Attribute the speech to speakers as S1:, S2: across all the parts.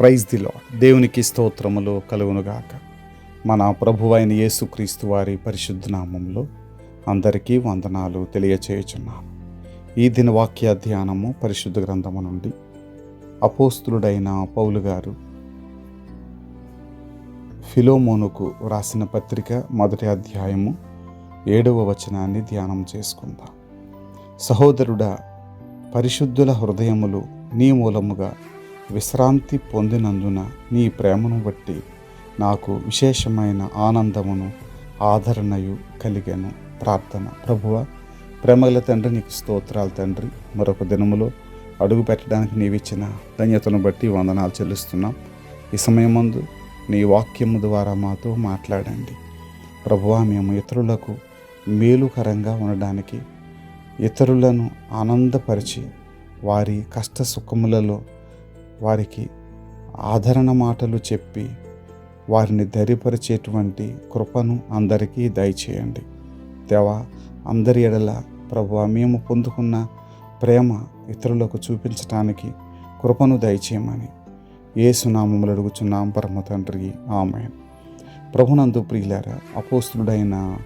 S1: Praise దిలో దేవునికి స్తోత్రములు కలుగునుగాక. మన ప్రభు అయిన యేసుక్రీస్తు వారి పరిశుద్ధ నామంలో అందరికీ వందనాలు తెలియచేయుచున్నాను ఈ దిన వాక్య ధ్యానము పరిశుద్ధ గ్రంథము నుండి అపోస్తులుడైన పౌలు గారు ఫిలోమోనుకు వ్రాసిన పత్రిక మొదటి అధ్యాయము ఏడవ వచనాన్ని ధ్యానం చేసుకుందాం. సహోదరుడా పరిశుద్ధుల హృదయములు నీ మూలముగా విశ్రాంతి పొందినందున నీ ప్రేమను బట్టి నాకు విశేషమైన ఆనందమును ఆదరణయు కలిగాను. ప్రార్థన. ప్రభువ ప్రేమగల తండ్రి నీకు స్తోత్రాలు తండ్రి. మరొక దినములో అడుగు పెట్టడానికి నీవిచ్చిన ధన్యతను బట్టి వందనాలు చెల్లిస్తున్నాం. ఈ సమయం ముందు నీ వాక్యము ద్వారా మాతో మాట్లాడండి. ప్రభువా మేము ఇతరులకు మేలుకరంగా ఉండడానికి ఇతరులను ఆనందపరిచి వారి కష్ట సుఖములలో వారికి ఆదరణ మాటలు చెప్పి వారిని ధైర్యపరిచేటువంటి కృపను అందరికీ దయచేయండి. దేవా అందరి ఎడల ప్రభు మేము పొందుకున్న ప్రేమ ఇతరులకు చూపించటానికి కృపను దయచేయమని ఏసునామములు అడుగుచున్నాం పరమ తండ్రి. ఆమె ప్రభునందు ప్రియులారా అపోస్తుడైన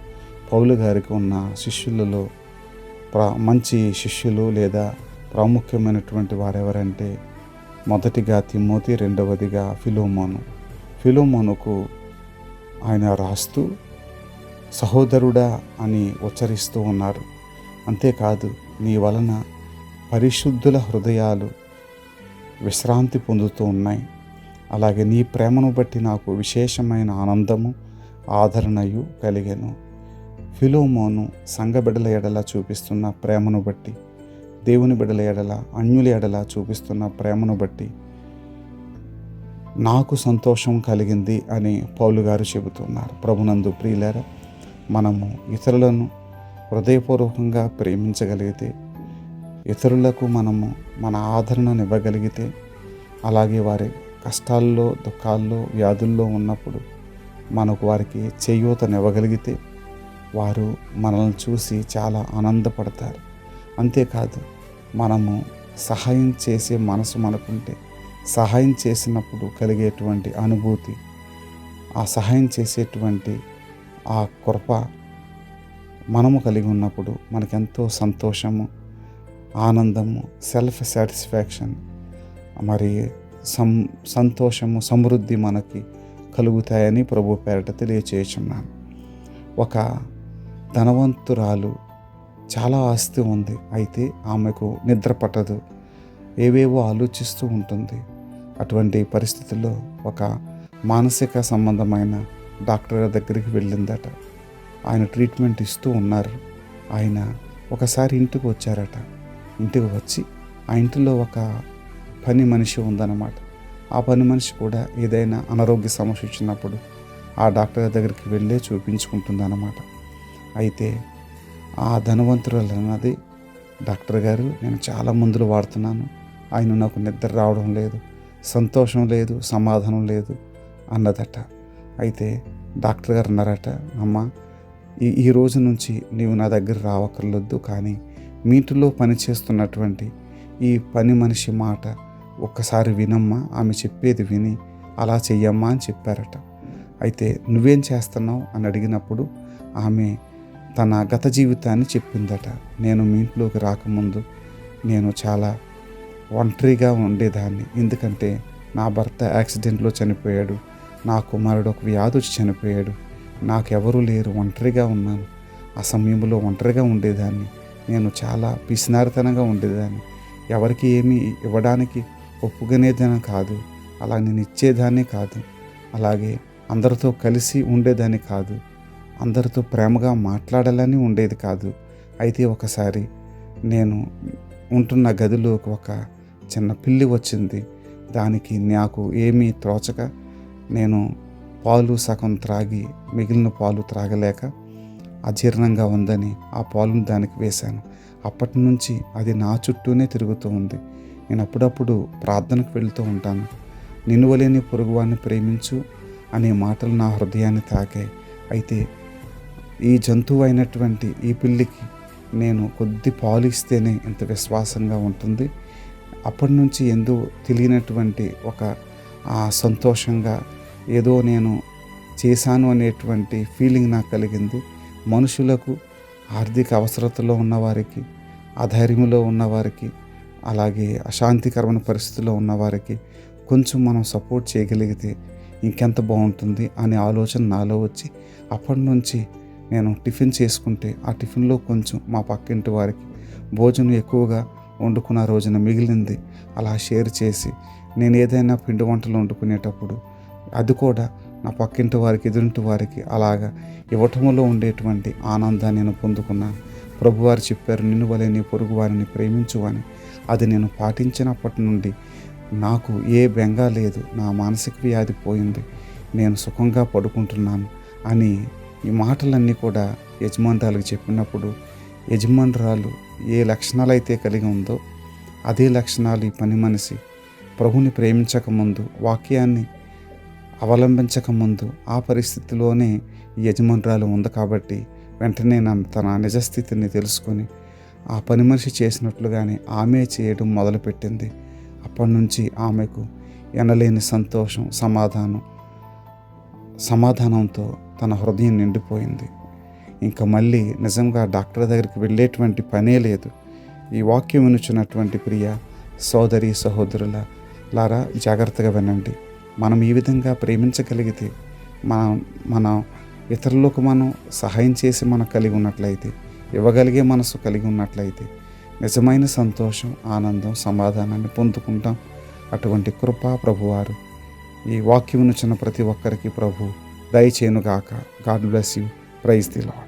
S1: పౌలు గారికి ఉన్న శిష్యులలో ప్రా మంచి శిష్యులు లేదా ప్రాముఖ్యమైనటువంటి వారెవరంటే మొదటిగా తిమ్మోతి రెండవదిగా ఫిలోమోను. ఫిలోమోనుకు ఆయన రాస్తూ సహోదరుడా అని ఉచ్చరిస్తూ ఉన్నారు. అంతేకాదు నీ వలన పరిశుద్ధుల హృదయాలు విశ్రాంతి పొందుతూ ఉన్నాయి. అలాగే నీ ప్రేమను బట్టి నాకు విశేషమైన ఆనందము ఆదరణయు కలిగాను. ఫిలోమోను సంఘబిడల ఎడలా ఎడల చూపిస్తున్న ప్రేమను బట్టి దేవుని బిడల ఎడల అన్యుల ఎడల చూపిస్తున్న ప్రేమను బట్టి నాకు సంతోషం కలిగింది అని పౌలు గారు చెబుతున్నారు. ప్రభునందు ప్రియులారా మనము ఇతరులను హృదయపూర్వకంగా ప్రేమించగలిగితే ఇతరులకు మనము మన ఆదరణను ఇవ్వగలిగితే అలాగే వారి కష్టాల్లో దుఃఖాల్లో వ్యాధుల్లో ఉన్నప్పుడు మనకు వారికి చేయూతనివ్వగలిగితే వారు మనల్ని చూసి చాలా ఆనందపడతారు. అంతేకాదు మనము సహాయం చేసే మనసు మనకుంటే సహాయం చేసినప్పుడు కలిగేటువంటి అనుభూతి ఆ సహాయం చేసేటువంటి ఆ కృప మనము కలిగి ఉన్నప్పుడు మనకెంతో సంతోషము ఆనందము సెల్ఫ్ సాటిస్ఫాక్షన్ మరి సం సంతోషము సమృద్ధి మనకి కలుగుతాయని ప్రభు పేరట తెలియచేయుచున్నాను. ఒక ధనవంతురాలు చాలా ఆస్తి ఉంది. అయితే ఆమెకు నిద్ర పట్టదు. ఏవేవో ఆలోచిస్తూ ఉంటుంది. అటువంటి పరిస్థితుల్లో ఒక మానసిక సంబంధమైన డాక్టర్ దగ్గరికి వెళ్ళిందట. ఆయన ట్రీట్మెంట్ ఇస్తూ ఉన్నారు. ఆయన ఒకసారి ఇంటికి వచ్చారట. ఇంటికి వచ్చి ఆ ఇంటిలో ఒక పని మనిషి ఉందన్నమాట. ఆ పని మనిషి కూడా ఏదైనా అనారోగ్య సమస్య వచ్చినప్పుడు ఆ డాక్టర్ దగ్గరికి వెళ్ళే చూపించుకుంటుందన్నమాట. అయితే ఆ ధనవంతురాలు అన్నది డాక్టర్ గారు నేను చాలా మందులు వాడుతున్నాను. ఆయన నాకు నిద్ర రావడం లేదు సంతోషం లేదు సమాధానం లేదు అన్నదట. అయితే డాక్టర్ గారు అన్నారట అమ్మ ఈ ఈ రోజు నుంచి నీవు నా దగ్గర రావక్కర్లేదు కానీ మీ ఇంటిలో పనిచేస్తున్నటువంటి ఈ పని మనిషి మాట ఒక్కసారి వినమ్మా ఆమె చెప్పేది విని అలా చెయ్యమ్మా అని చెప్పారట. అయితే నువ్వేం చేస్తున్నావు? అని అడిగినప్పుడు ఆమె తన గత జీవితాన్ని చెప్పిందట. నేను మీ ఇంట్లోకి రాకముందు నేను చాలా ఒంటరిగా ఉండేదాన్ని. ఎందుకంటే నా భర్త యాక్సిడెంట్లో చనిపోయాడు. నా కుమారుడు ఒక వ్యాధి వచ్చి చనిపోయాడు. నాకెవరూ లేరు. ఒంటరిగా ఉన్నాను. ఆ సమయంలో ఒంటరిగా ఉండేదాన్ని. నేను చాలా పిసినారితనంగా ఉండేదాన్ని. ఎవరికి ఏమీ ఇవ్వడానికి ఒప్పుకునేదాన్ని కాదు. అలా నేను ఇచ్చేదాన్ని కాదు. అలాగే అందరితో కలిసి ఉండేదాన్ని కాదు. అందరితో ప్రేమగా మాట్లాడాలని ఉండేది కాదు. అయితే ఒకసారి నేను ఉంటున్న గదిలో ఒక చిన్న పిల్లి వచ్చింది. దానికి నాకు ఏమీ త్రోచక నేను పాలు సగం త్రాగి మిగిలిన పాలు త్రాగలేక అజీర్ణంగా ఉందని ఆ పాలును దానికి వేశాను. అప్పటి నుంచి అది నా చుట్టూనే తిరుగుతూ ఉంది. నేను అప్పుడప్పుడు ప్రార్థనకు వెళుతూ ఉంటాను. నిన్నువలేని పొరుగువాడిని ప్రేమించు అనే మాటలు నా హృదయాన్ని తాకాయి. అయితే ఈ జంతువు అయినటువంటి ఈ పిల్లికి నేను కొద్ది పాలు ఇస్తేనే ఇంత విశ్వాసంగా ఉంటుంది. అప్పటి నుంచి ఎందు తెలియనటువంటి ఒక సంతోషంగా ఏదో నేను చేశాను అనేటువంటి ఫీలింగ్ నాకు కలిగింది. మనుషులకు ఆర్థిక అవసరతలో ఉన్నవారికి అధైర్యంలో ఉన్నవారికి అలాగే అశాంతికరమైన పరిస్థితుల్లో ఉన్నవారికి కొంచెం మనం సపోర్ట్ చేయగలిగితే ఇంకెంత బాగుంటుంది అనే ఆలోచన నాలో వచ్చి అప్పటి నుంచి నేను టిఫిన్ చేసుకుంటే ఆ టిఫిన్లో కొంచెం మా పక్కింటి వారికి భోజనం ఎక్కువగా వండుకున్న రోజున మిగిలింది. అలా షేర్ చేసి నేను ఏదైనా పిండి వంటలు వండుకునేటప్పుడు అది కూడా నా పక్కింటి వారికి ఎదురింటి వారికి అలాగా ఇవ్వటంలో ఉండేటువంటి ఆనందాన్ని నేను పొందుకున్నాను. ప్రభువారు చెప్పారు నిన్ను వలె నీ పొరుగు వారిని ప్రేమించు అని అది నేను పాటించినప్పటి నుండి నాకు ఏ బెంగ లేదు. నా మానసిక వ్యాధి పోయింది. నేను సుఖంగా పడుకుంటున్నాను అని ఈ మాటలన్నీ కూడా యజమానురాలకు చెప్పినప్పుడు యజమానురాలు ఏ లక్షణాలు అయితే కలిగి ఉందో అదే లక్షణాలు ఈ పని మనిషి ప్రభుని ప్రేమించక ముందు వాక్యాన్ని అవలంబించక ముందు ఆ పరిస్థితిలోనే ఈ యజమానురాలు ఉంది కాబట్టి వెంటనే నా తన నిజస్థితిని తెలుసుకొని ఆ పని మనిషి చేసినట్లుగానే ఆమె చేయడం మొదలుపెట్టింది. అప్పటి నుంచి ఆమెకు ఎనలేని సంతోషం సమాధానం సమాధానంతో తన హృదయం నిండిపోయింది. ఇంకా మళ్ళీ నిజంగా డాక్టర్ దగ్గరికి వెళ్ళేటువంటి పనే లేదు. ఈ వాక్యం వినుచున్నటువంటి ప్రియ సోదరి సహోదరుల లారా జాగ్రత్తగా వినండి. మనం ఈ విధంగా ప్రేమించగలిగితే మనం మన ఇతరులకు మనం సహాయం చేసి మనం కలిగి ఉన్నట్లయితే ఇవ్వగలిగే మనసు కలిగి ఉన్నట్లయితే నిజమైన సంతోషం ఆనందం సమాధానాన్ని పొందుకుంటాం. అటువంటి కృపా ప్రభువారు ఈ వాక్యమును చిన్న ప్రతి ఒక్కరికి ప్రభు దయచేనుగాక God bless you. Praise the Lord